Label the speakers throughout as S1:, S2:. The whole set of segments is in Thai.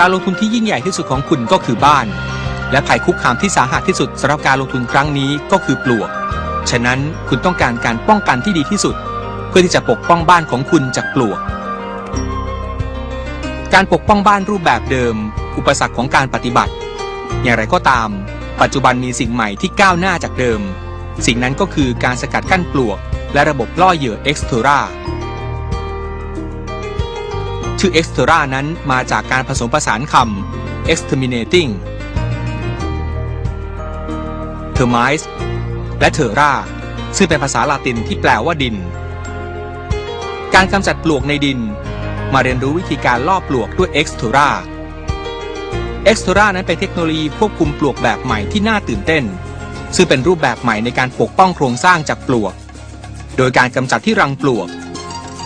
S1: การลงทุนที่ยิ่งใหญ่ที่สุดของคุณก็คือบ้าน และภัยคุกคามที่สาหัสที่สุดสำหรับการลงทุนครั้งนี้ก็คือปลวก ฉะนั้นคุณต้องการการป้องกันที่ดีที่สุด เพื่อที่จะปกป้องบ้านของคุณจากปลวก การปกป้องบ้านรูปแบบเดิม อุปสรรคของการปฏิบัติ อย่างไรก็ตาม ปัจจุบันมีสิ่งใหม่ที่ก้าวหน้าจากเดิม สิ่งนั้นก็คือการสกัดกั้นปลวก และระบบล่อเหยื่อ e x t e r a ชื่อ Extra นั้นมาจากการผสมผสานคำ exterminating termites และ terra ซึ่งเป็นภาษาลาตินที่แปลว่าดิน การกำจัดปลวกในดิน มาเรียนรู้วิธีการล่อปลวกด้วย Extra Extra นั้นเป็นเทคโนโลยีควบคุมปลวกแบบใหม่ที่น่าตื่นเต้น ซึ่งเป็นรูปแบบใหม่ในการปกป้องโครงสร้างจากปลวก โดยการกำจัดที่รังปลวก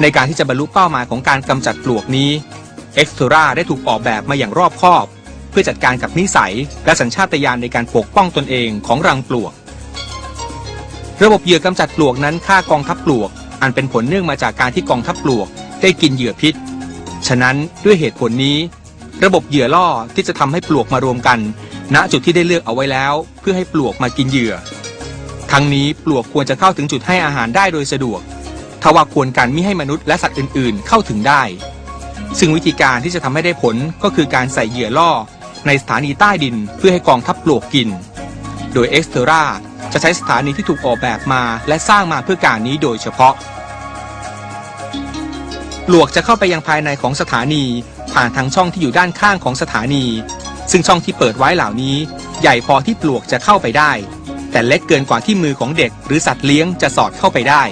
S1: ในการที่จะบรรลุเป้าหมายของการกำจัดปลวกนี้ e x t e r a ได้ถูกออกแบบมาอย่างรอบคอบ เพื่อจัดการกับนิสัย และสัญชาตญาณในการปกป้องตนเองของรังปลวก ระบบเหยื่อกำจัดปลวกนั้นฆ่ากองทัพปลวก อันเป็นผลเนื่องมาจากการที่กองทัพปลวก ได้กินเหยื่อพิษ ฉะนั้นด้วยเหตุผลนี้ ระบบเหยื่อล่อที่จะทำให้ปลวกมารวมกัน ณจุดที่ได้เลือกเอาไว้แล้ว เพื่อให้ปลวกมากินเหยื่อ ทั้งนี้ปลวกควรจะเข้าถึงจุดให้อาหารได้โดยสะดวก ทว่าควรการมิให้มนุษย์และสัตว์อื่นๆ เข้าถึงได้ ซึ่งวิธีการที่จะทำให้ได้ผลก็คือการใส่เหยื่อล่อ ในสถานีใต้ดินเพื่อให้กองทัพปลวกกิน โดยเอ็กซ์เทราจะใช้สถานีที่ถูกออกแบบมาและสร้างมาเพื่อการนี้โดยเฉพาะ ปลวกจะเข้าไปยังภายในของสถานี ผ่านทางช่องที่อยู่ด้านข้างของสถานี ซึ่งช่องที่เปิดไว้เหล่านี้ ใหญ่พอที่ปลวกจะเข้าไปได้ แต่เล็กเกินกว่าที่มือของเด็ก หรือสัตว์เลี้ยงจะสอดเข้าไปได้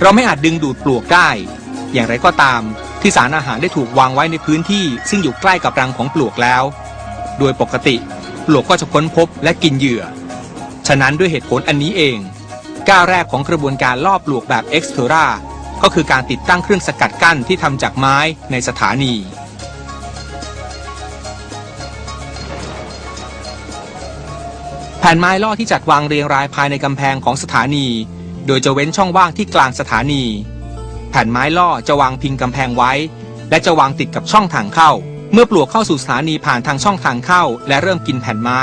S1: เราไม่อาจดึงดูดปลวกได้ อย่างไรก็ตาม ที่สารอาหารได้ถูกวางไว้ในพื้นที่ ซึ่งอยู่ใกล้กับรังของปลวกแล้ว โดยปกติ ปลวกก็จะค้นพบและกินเหยื่อ ฉะนั้นด้วยเหตุผลอันนี้เอง ก้าวแรกของกระบวนการล่อปลวกแบบ e x t e r a ก็คือการติดตั้งเครื่องสกัดกั้นที่ทำจากไม้ในสถานีแผ่นไม้ล่อที่จัดวางเรียงรายภายในกำแพงของสถานี โดยจะเว้นช่องว่างที่กลางสถานี แผ่นไม้ล่อจะวางพิงกำแพงไว้ และจะวางติดกับช่องทางเข้า เมื่อปลวกเข้าสู่สถานีผ่านทางช่องทางเข้า และเริ่มกินแผ่นไม้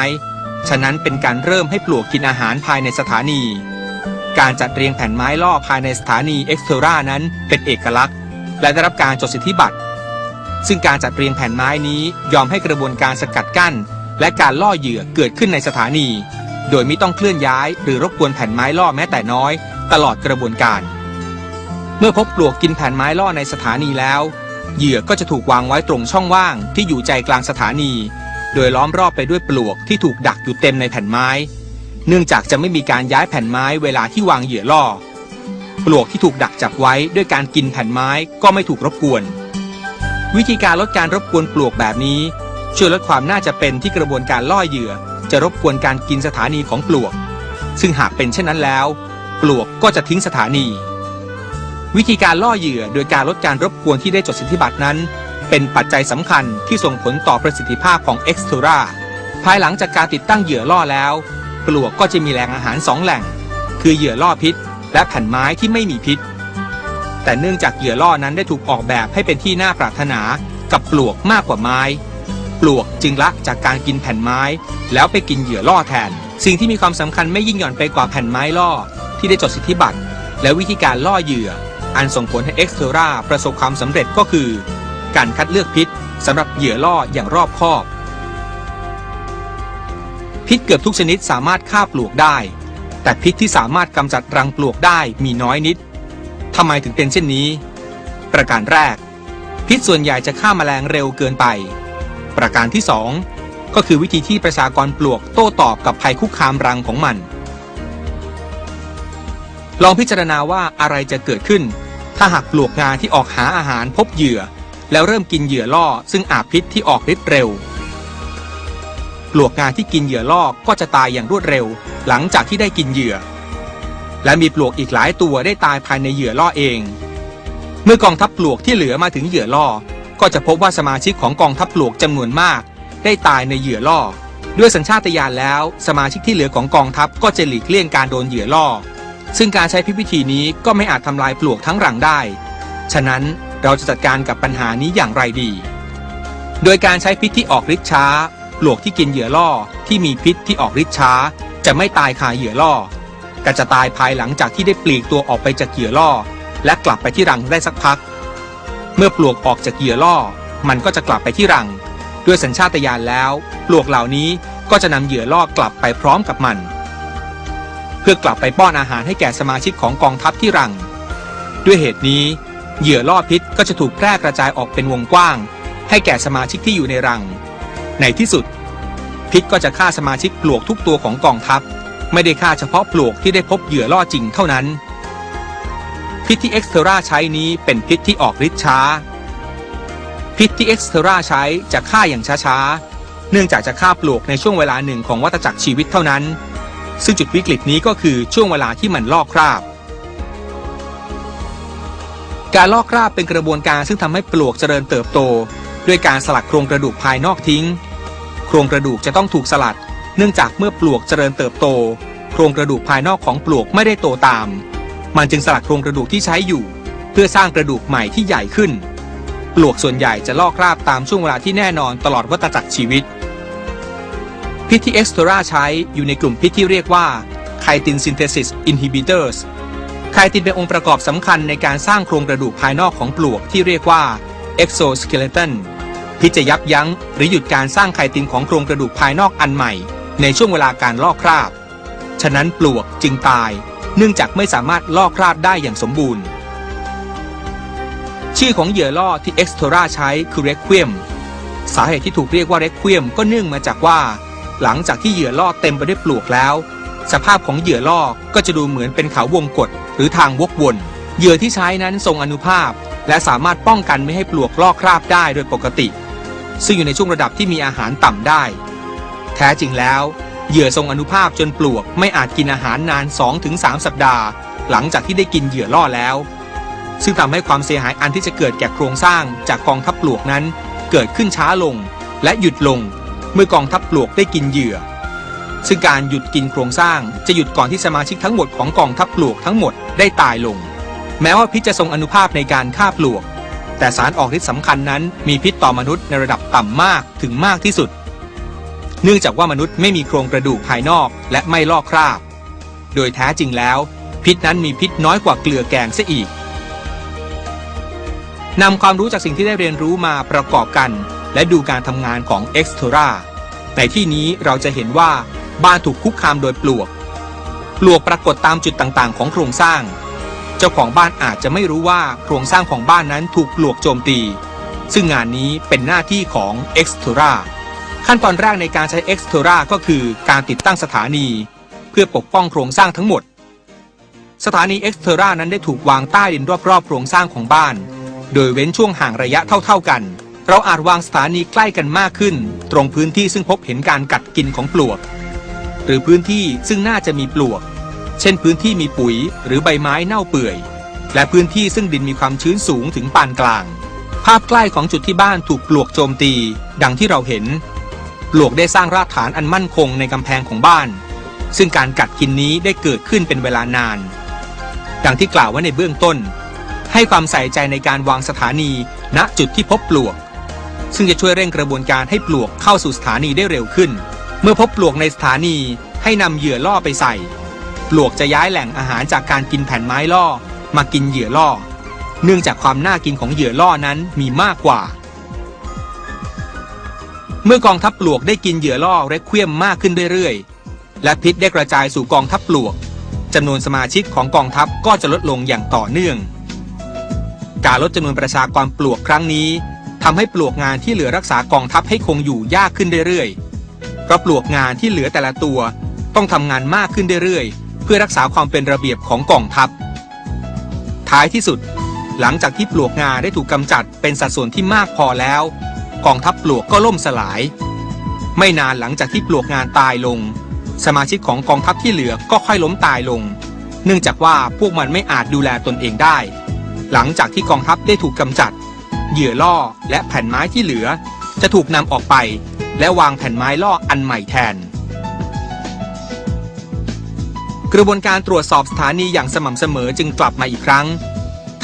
S1: ฉะนั้นเป็นการเริ่มให้ปลวกกินอาหารภายในสถานี การจัดเรียงแผ่นไม้ล่อภายในสถานีเอ็กซ์เทรานั้นเป็นเอกลักษณ์ และได้รับการจดสิทธิบัตร ซึ่งการจัดเรียงแผ่นไม้นี้ยอมให้กระบวนการสกัดกั้น และการล่อเหยื่อเกิดขึ้นในสถานี โดยไม่ต้องเคลื่อนย้าย หรือรบกวนแผ่นไม้ล่อแม้แต่น้อย ตลอดกระบวนการ เมื่อพบปลวกกินแผ่นไม้ล่อในสถานีแล้ว เหยื่อก็จะถูกวางไว้ตรงช่องว่างที่อยู่ใจกลางสถานี โดยล้อมรอบไปด้วยปลวกที่ถูกดักอยู่เต็มในแผ่นไม้ เนื่องจากจะไม่มีการย้ายแผ่นไม้เวลาที่วางเหยื่อล่อ ปลวกที่ถูกดักจับไว้ด้วยการกินแผ่นไม้ก็ไม่ถูกรบกวน วิธีการลดการรบกวนปลวกแบบนี้ช่วยลดความน่าจะเป็นที่กระบวนการล่อเหยื่อ จะรบกวนการกินสถานีของปลวก ซึ่งหากเป็นเช่นนั้นแล้ว ปลวกก็จะทิ้งสถานี วิธีการล่อเหยื่อโดยการลดการรบกวนที่ได้จดสิทธิบัตรนั้น เป็นปัจจัยสำคัญที่ส่งผลต่อประสิทธิภาพของ e x t e r a ภายหลังจากการติดตั้งเหยื่อล่อแล้ว ปลวกก็จะมีแหล่งอาหารสองแหล่ง คือเหยื่อล่อพิษ และแผ่นไม้ที่ไม่มีพิษ แต่เนื่องจากเหยื่อล่อนั้นได้ถูกออกแบบให้เป็นที่น่าปรารถนากับปลวกมากกว่าไม้ ปลวกจึงละจากการกินแผ่นไม้ แล้วไปกินเหยื่อล่อแทน สิ่งที่มีความสำคัญไม่ยิ่งหย่อนไปกว่าแผ่นไม้ล่อ ที่ได้จดสิทธิบัตร และวิธีการล่อเหยื่อ อันส่งผลให้ e x t e r a ประสบความสำเร็จก็คือ การคัดเลือกพิษสำหรับเหยื่อล่ออย่างรอบคอบ พิษเกือบทุกชนิดสามารถฆ่าปลวกได้ แต่พิษที่สามารถกำจัดรังปลวกได้มีน้อยนิดทำไมถึงเป็นเช่นนี้ ประการแรก พิษส่วนใหญ่จะฆ่าแมลงเร็วเกินไป ประการที่สองก็คือวิธีที่ประชากรปลวกโต้ตอบกับภัยคุกคามรังของมัน ลองพิจารณาว่าอะไรจะเกิดขึ้น ถ้าหากปลวกงาที่ออกหาอาหารพบเหยื่อ แล้วเริ่มกินเหยื่อล่อ ซึ่งอาบพิษที่ออกฤทธิ์เร็ว ปลวกงาที่กินเหยื่อล่อก็จะตายอย่างรวดเร็ว หลังจากที่ได้กินเหยื่อ และมีปลวกอีกหลายตัวได้ตายภายในเหยื่อล่อเอง เมื่อกองทัพปลวกที่เหลือมาถึงเหยื่อล่อ ก็จะพบว่าสมาชิกของกองทัพปลวกจำนวนมาก ได้ตายในเหยื่อล่อ ด้วยสัญชาตญาณแล้ว สมาชิกที่เหลือของกองทัพก็จะหลีกเลี่ยงการโดนเหยื่อล่อ ซึ่งการใช้พิพิธีนี้ก็ไม่อาจทำลายปลวกทั้งรังได้ ฉะนั้นเราจะจัดการกับปัญหานี้อย่างไรดี โดยการใช้พิษที่ออกฤทธิ์ช้า ปลวกที่กินเหยื่อล่อที่มีพิษที่ออกฤทธิ์ช้า จะไม่ตายคาเหยื่อล่อ แต่จะตายภายหลังจากที่ได้ปลีกตัวออกไปจากเหยื่อล่อ และกลับไปที่รังได้สักพัก เมื่อปลวกออกจากเหยื่อล่อ มันก็จะกลับไปที่รัง ด้วยสัญชาตญาณแล้ว ปลวกเหล่านี้ก็จะนำเหยื่อล่อกลับไปพร้อมกับมัน เพื่อกลับไปป้อนอาหารให้แก่สมาชิกของกองทัพที่รัง ด้วยเหตุนี้เหยื่อล่อพิษก็จะถูกแพร่กระจายออกเป็นวงกว้าง ให้แก่สมาชิกที่อยู่ในรัง ในที่สุด พิษก็จะฆ่าสมาชิกปลวกทุกตัวของกองทัพ ไม่ได้ฆ่าเฉพาะปลวกที่ได้พบเหยื่อล่อจริงเท่านั้น พิษที่เอ็กซ์เทราใช้นี้เป็นพิษที่ออกฤทธิ์ช้า พิษที่เอ็กซ์เทราใช้จะฆ่าอย่างช้าๆเนื่องจากจะฆ่าปลวกในช่วงเวลาหนึ่งของวัฏจักรชีวิตเท่านั้น ซึ่งจุดวิกฤตนี้ก็คือช่วงเวลาที่มันลอกคราบ การลอกคราบเป็นกระบวนการซึ่งทำให้ปลวกเจริญเติบโต ด้วยการสลัดโครงกระดูกภายนอกทิ้ง โครงกระดูกจะต้องถูกสลัด เนื่องจากเมื่อปลวกเจริญเติบโต โครงกระดูกภายนอกของปลวกไม่ได้โตตาม มันจึงสลัดโครงกระดูกที่ใช้อยู่ เพื่อสร้างกระดูกใหม่ที่ใหญ่ขึ้น ปลวกส่วนใหญ่จะลอกคราบตามช่วงเวลาที่แน่นอนตลอดวัฏจักรชีวิต พิษที่เอ็กซ์โทราใช้อยู่ในกลุ่มพิษที่เรียกว่าไคตินซินเทซิสอินฮิบิเตอร์สไคตินเป็นองค์ประกอบสำคัญในการสร้างโครงกระดูกภายนอกของปลวกที่เรียกว่าเอ็กโซสเคเลตันพิษจะยับยั้งหรือหยุดการสร้างไคตินของโครงกระดูกภายนอกอันใหม่ ในช่วงเวลาการลอกคราบ ฉะนั้นปลวกจึงตาย เนื่องจากไม่สามารถลอกคราบได้อย่างสมบูรณ์ ชื่อของเหยื่อล่อที่เอ็กซ์โทราใช้คือเรคเวียมสาเหตุที่ถูกเรียกว่าเรคเวียมก็เนื่องมาจากว่า หลังจากที่เหยื่อล่อเต็มไปด้วยปลวกแล้ว สภาพของเหยื่อล่อก็จะดูเหมือนเป็นเขาวงกฏหรือทางวกวนเหยื่อที่ใช้นั้นทรงอนุภาพ และสามารถป้องกันไม่ให้ปลวกลอกคราบได้โดยปกติ ซึ่งอยู่ในช่วงระดับที่มีอาหารต่ำได้ แท้จริงแล้วเหยื่อทรงอนุภาพจนปลวกไม่อาจกินอาหารนาน 2-3 สัปดาห์ หลังจากที่ได้กินเหยื่อล่อแล้ว ซึ่งทำให้ความเสียหายอันที่จะเกิดแก่โครงสร้างจากกองทัพปลวกนั้น เกิดขึ้นช้าลง และหยุดลง เมื่อกองทัพปลวกได้กินเหยื่อ ซึ่งการหยุดกินโครงสร้างจะหยุดก่อนที่สมาชิกทั้งหมดของกองทัพปลวกทั้งหมดได้ตายลง แม้ว่าพิษจะทรงอนุภาพในการฆ่าปลวก แต่สารออกฤทธิ์สำคัญนั้น มีพิษต่อมนุษย์ในระดับต่ำมากถึงมากที่สุด เนื่องจากว่ามนุษย์ไม่มีโครงกระดูกภายนอกและไม่ลอกคราบ โดยแท้จริงแล้ว พิษนั้นมีพิษน้อยกว่าเกลือแกงเสียอีกนำความรู้จากสิ่งที่ได้เรียนรู้มาประกอบกัน และดูการทำงานของ e x t r a ในที่นี้เราจะเห็นว่าบ้านถูกคุกคามโดยปลวก ปลวกปรากฏตามจุดต่างๆ ของโครงสร้าง เจ้าของบ้านอาจจะไม่รู้ว่าโครงสร้างของบ้านนั้นถูกปลวกโจมตี ซึ่งงานนี้เป็นหน้าที่ของ e x t r a ขั้นตอนแรกในการใช้ e x t r a ก็คือการติดตั้งสถานี เพื่อปกป้องโครงสร้างทั้งหมด สถานี e x t r a นั้นได้ถูกวางใต้ดินรอบๆโครงสร้างของบ้าน โดยเว้นช่วงห่างระยะเท่าๆกัน เราอาจวางสถานีใกล้กันมากขึ้น ตรงพื้นที่ซึ่งพบเห็นการกัดกินของปลวก หรือพื้นที่ซึ่งน่าจะมีปลวก เช่นพื้นที่มีปุ๋ยหรือใบไม้เน่าเปื่อย และพื้นที่ซึ่งดินมีความชื้นสูงถึงปานกลาง ภาพใกล้ของจุดที่บ้านถูกปลวกโจมตี ดังที่เราเห็น ปลวกได้สร้างรากฐานอันมั่นคงในกำแพงของบ้าน ซึ่งการกัดกินนี้ได้เกิดขึ้นเป็นเวลานาน ดังที่กล่าวไว้ในเบื้องต้น ให้ความใส่ใจในการวางสถานีณจุดที่พบปลวก ซึ่งจะช่วยเร่งกระบวนการให้ปลวกเข้าสู่สถานีได้เร็วขึ้น เมื่อพบปลวกในสถานีให้นำเหยื่อล่อไปใส่ ปลวกจะย้ายแหล่งอาหารจากการกินแผ่นไม้ล่อ มากินเหยื่อล่อ เนื่องจากความน่ากินของเหยื่อล่อนั้นมีมากกว่า เมื่อกองทัพปลวกได้กินเหยื่อล่อเรคเวียมมากขึ้นเรื่อยๆ และพิษได้กระจายสู่กองทัพปลวกจำนวนสมาชิกของกองทัพก็จะลดลงอย่างต่อเนื่อง การลดจำนวนประชากรปลวกครั้งนี้ ทำให้ปลวกงานที่เหลือรักษากองทัพให้คงอยู่ยากขึ้นเรื่อยๆเพราะปลวกงานที่เหลือแต่ละตัว ต้องทำงานมากขึ้นเรื่อยๆ เพื่อรักษาความเป็นระเบียบของกองทัพ ท้ายที่สุด หลังจากที่ปลวกงาได้ถูกกำจัดเป็นสัดส่วนที่มากพอแล้ว กองทัพปลวกก็ล่มสลาย ไม่นานหลังจากที่ปลวกงานตายลง สมาชิกของกองทัพที่เหลือก็ค่อยล้มตายลง เนื่องจากว่าพวกมันไม่อาจดูแลตนเองได้ หลังจากที่กองทัพได้ถูกกำจัด เหยื่อล่อและแผ่นไม้ที่เหลือ จะถูกนำออกไป และวางแผ่นไม้ล่ออันใหม่แทน กระบวนการตรวจสอบสถานีอย่างสม่ำเสมอจึงกลับมาอีกครั้ง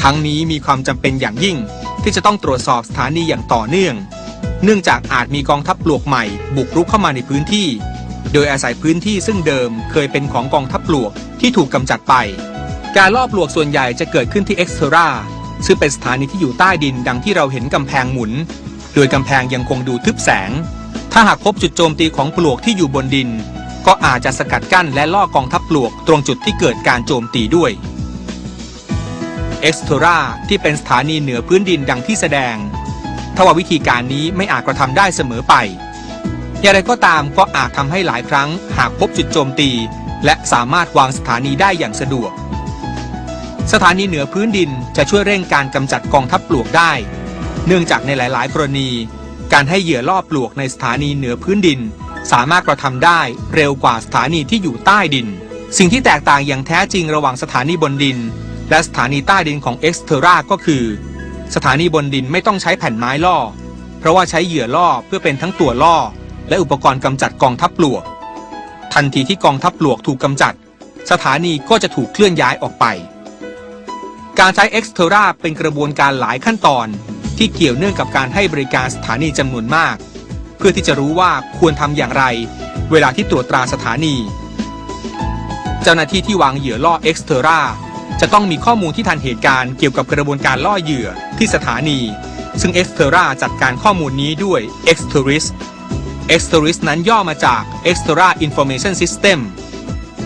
S1: ทั้งนี้มีความจำเป็นอย่างยิ่งที่จะต้องตรวจสอบสถานีอย่างต่อเนื่อง เนื่องจากอาจมีกองทัพปลวกใหม่ บุกรุกเข้ามาในพื้นที่ โดยอาศัยพื้นที่ซึ่งเดิมเคยเป็นของกองทัพปลวกที่ถูกกำจัดไป การล่อปลวกส่วนใหญ่จะเกิดขึ้นที่เอ็กซ์เทรา ซึ่งเป็นสถานีที่อยู่ใต้ดินดังที่เราเห็นกำแพงหมุน โดยกำแพงยังคงดูทึบแสง ถ้าหากพบจุดโจมตีของปลวกที่อยู่บนดิน ก็อาจจะสกัดกั้นและล่อกองทัพปลวกตรงจุดที่เกิดการโจมตีด้วยเอ็กซ์เทราที่เป็นสถานีเหนือพื้นดินดังที่แสดงทว่าวิธีการนี้ไม่อาจกระทำได้เสมอไป อย่างไรก็ตามก็อาจทำให้หลายครั้งหากพบจุดโจมตี และสามารถวางสถานีได้อย่างสะดวก สถานีเหนือพื้นดินจะช่วยเร่งการกำจัดกองทัพปลวกได้ เนื่องจากในหลาย ๆ กรณี การให้เหยื่อล่อปลวกในสถานีเหนือพื้นดิน สามารถกระทำได้เร็วกว่าสถานีที่อยู่ใต้ดิน สิ่งที่แตกต่างอย่างแท้จริงระหว่างสถานีบนดิน และสถานีใต้ดินของเอ็กซ์เทราก็คือ สถานีบนดินไม่ต้องใช้แผ่นไม้ล่อ เพราะว่าใช้เหยื่อล่อเพื่อเป็นทั้งตัวล่อ และอุปกรณ์กำจัดกองทัพปลวก ทันทีที่กองทัพปลวกถูกกำจัด สถานีก็จะถูกเคลื่อนย้ายออกไป การใช้ e x t e r a เป็นกระบวนการหลายขั้นตอน ที่เกี่ยวเนื่องกับการให้บริการสถานีจำนวนมาก เพื่อที่จะรู้ว่าควรทำอย่างไร เวลาที่ตรวจตราสถานี เจ้าหน้าที่ที่วางเหยื่อล่อ e x t e r a จะต้องมีข้อมูลที่ทันเหตุการณ์เกี่ยวกับกระบวนการล่อเหยื่อที่สถานี ซึ่ง e x t e r a จัดการข้อมูลนี้ด้วย e x t e r i s e x t e r i s นั้นย่อมาจาก Extra Information System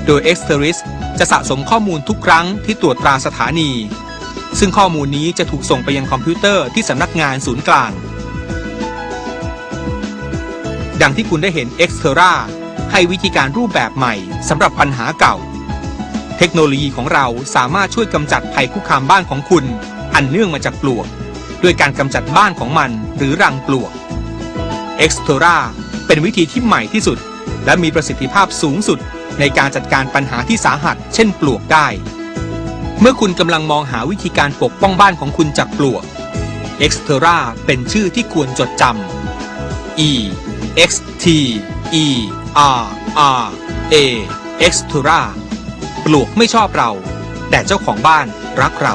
S1: โดย e x t e r i s จะสะสมข้อมูลทุกครั้งที่ตรวจตราสถานี ซึ่งข้อมูลนี้จะถูกส่งไปยังคอมพิวเตอร์ที่สำนักงานศูนย์กลาง ดังที่คุณได้เห็น Extra ให้วิธีการรูปแบบใหม่สำหรับปัญหาเก่า เทคโนโลยีของเราสามารถช่วยกำจัดภัยคุกคามบ้านของคุณ อันเนื่องมาจากปลวก ด้วยการกำจัดบ้านของมันหรือรังปลวก Extra เป็นวิธีที่ใหม่ที่สุด และมีประสิทธิภาพสูงสุด ในการจัดการปัญหาที่สาหัส เช่นปลวกได้ เมื่อคุณกำลังมองหาวิธีการปกป้องบ้านของคุณจากปลวก Extra เป็นชื่อที่ควรจดจำ E X T E R R A Extra ปลวกไม่ชอบเรา แต่เจ้าของบ้านรักเรา